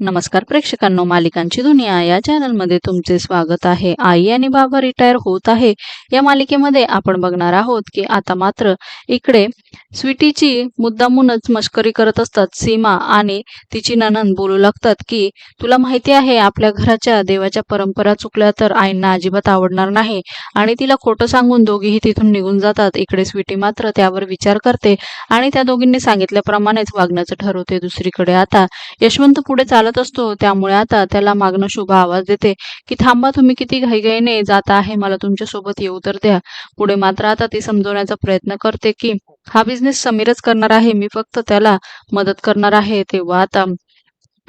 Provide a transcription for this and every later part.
नमस्कार प्रेक्षकांनो मालिकांची दुनिया या चॅनलमध्ये तुमचे स्वागत आहे. आई आणि बाबा रिटायर होत आहे. या मालिकेमध्ये आपण बघणार आहोत की आता मात्र इकडे स्वीटीची मुद्दामूनच मस्करी करत असतात सीमा आणि तिची ननंद बोलू लागतात की तुला माहिती आहे आपल्या घराच्या देवाच्या परंपरा चुकल्या तर आईंना अजिबात आवडणार नाही. आणि तिला खोटं सांगून दोघीही तिथून निघून जातात. इकडे स्वीटी मात्र त्यावर विचार करते आणि त्या दोघींनी सांगितल्याप्रमाणेच वागण्याचं ठरवते दुसरीकडे आता. यशवंत पुढे चालत असतो त्यामुळे आता त्याला मागणं शुभ आवाज देते की थांबा तुम्ही किती घाईघाईने जात आहे मला तुमच्यासोबत येऊ तर द्या. पुढे मात्र आता ती समजवण्याचा प्रयत्न करते की हा बिझनेस समीरच करणार आहे मी फक्त त्याला मदत करणार आहे. तेव्हा आता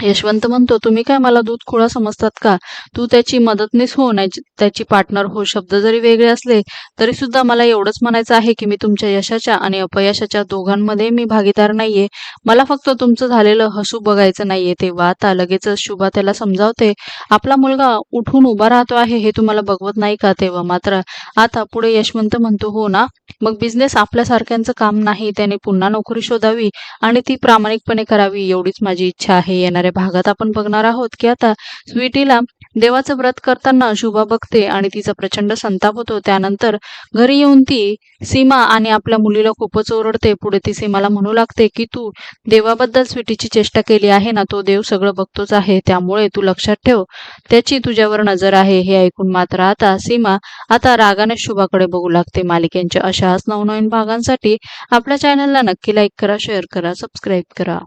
यशवंत म्हणतो तुम्ही काय मला दूध खुळा समजतात का? तू त्याची मदतनीस हो नाही त्याची पार्टनर हो शब्द जरी वेगळे असले तरी सुद्धा मला एवढंच म्हणायचं आहे की मी तुमच्या यशाच्या आणि अपयशाच्या दोघांमध्ये मी भागीदार नाहीये. मला फक्त तुमचं झालेलं हसू बघायचं नाहीये. तेव्हा आता लगेचच शुभा त्याला समजावते आपला मुलगा उठून उभा राहतो आहे हे तुम्हाला बघवत नाही का? तेव्हा मात्र आता पुढे यशवंत म्हणतो हो ना. मग बिझनेस आपल्यासारख्यांचं काम नाही त्याने पुन्हा नोकरी शोधावी आणि ती प्रामाणिकपणे करावी एवढीच माझी इच्छा आहे येणाऱ्या भागात आपण बघणार आहोत की आता स्वीटीला देवाचं व्रत करताना शुभा बघते आणि तिचा प्रचंड संताप होतो. त्यानंतर घरी येऊन ती सीमा आणि आपल्या मुलीला खूपच ओरडते. पुढे ती सीमाला म्हणू लागते की तू देवाबद्दल स्वीटीची चेष्टा केली आहे ना तो देव सगळं बघतोच आहे. त्यामुळे तू लक्षात ठेव. त्याची तुझ्यावर नजर आहे. हे ऐकून मात्र आता सीमा आता रागाने शुभाकडे बघू लागते. मालिकेंच्या अशाच नवनवीन भागांसाठी आपल्या चॅनलला नक्की लाईक करा शेअर करा सबस्क्राईब करा.